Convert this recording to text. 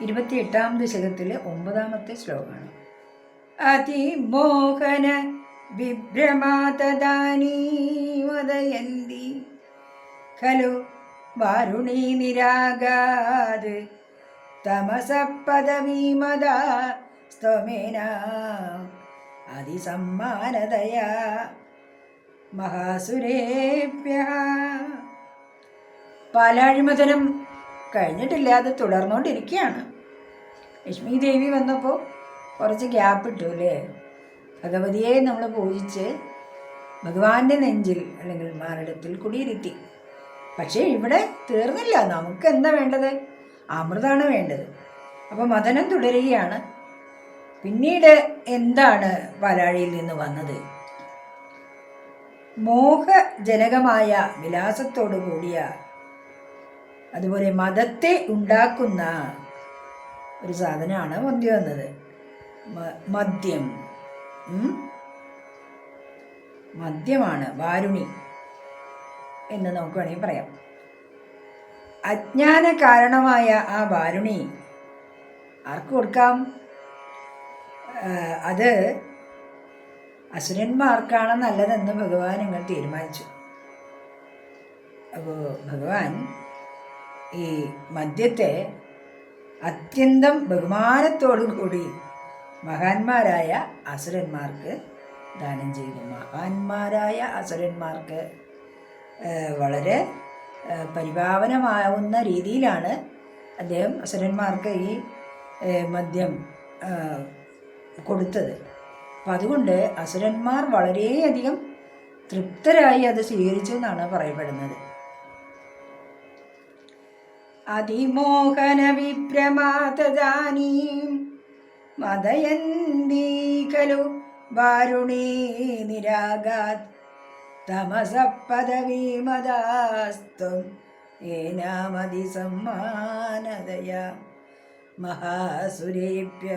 ഇരുപത്തിയെട്ടാം ദശകത്തിലെ ഒമ്പതാമത്തെ ശ്ലോകമാണ്. അതിമോഹന വിഭ്രമാതീ ഖലു വാരുണീ നിരാഗാത് തമസ സ്ത്വമേന അതിസമ്മാനതയാ മഹാസുരേഭ്യ പാലാഴിമതനം കഴിഞ്ഞിട്ടില്ല അത് തുടർന്നുകൊണ്ടിരിക്കുകയാണ് ലക്ഷ്മി ദേവി വന്നപ്പോൾ കുറച്ച് ഗ്യാപ്പ് ഇട്ടു അല്ലേ ഭഗവതിയെ നമ്മൾ പൂജിച്ച് ഭഗവാന്റെ നെഞ്ചിൽ അല്ലെങ്കിൽ മാറിടത്തിൽ കുടിയിരുത്തി. പക്ഷേ ഇവിടെ തീർന്നില്ല നമുക്ക് എന്താ വേണ്ടത്? അമൃതാണ് വേണ്ടത്. അപ്പോൾ മദനം തുടരുകയാണ്. പിന്നീട് എന്താണ് വരാഴിയിൽ നിന്ന് വന്നത്? മോഹജനകമായ വിലാസത്തോടു കൂടിയ അതുപോലെ മതത്തെ ഉണ്ടാക്കുന്ന ഒരു സാധനമാണ് മദ്യം എന്നത്. മദ്യം. മദ്യമാണ് വാരുണി എന്ന് നമുക്ക് വേണമെങ്കിൽ പറയാം. അജ്ഞാന കാരണമായ ആ വാരുണി ആർക്ക് കൊടുക്കാം? അത് അസുരന്മാർക്കാണ് നല്ലതെന്ന് ഭഗവാൻ നിങ്ങൾ തീരുമാനിച്ചു. അപ്പോൾ ഭഗവാൻ ഈ മദ്യത്തെ അത്യന്തം ബഹുമാനത്തോടു കൂടി മഹാന്മാരായ അസുരന്മാർക്ക് ദാനം ചെയ്തു. മഹാന്മാരായ അസുരന്മാർക്ക് വളരെ പരിപാവനമാവുന്ന രീതിയിലാണ് അദ്ദേഹം അസുരന്മാർക്ക് ഈ മദ്യം കൊടുത്തത്. അപ്പം അതുകൊണ്ട് അസുരന്മാർ വളരെയധികം തൃപ്തരായി അത് സ്വീകരിച്ചു എന്നാണ് പറയപ്പെടുന്നത്. അതിമോഹന മദയന്തീ ഖലു വാരുണീ നിരാഗാത് തമസ പദവീമദാസ്ത്വം ഏനാമതി സമ്മാനതയ മഹാസുരേഭ്യ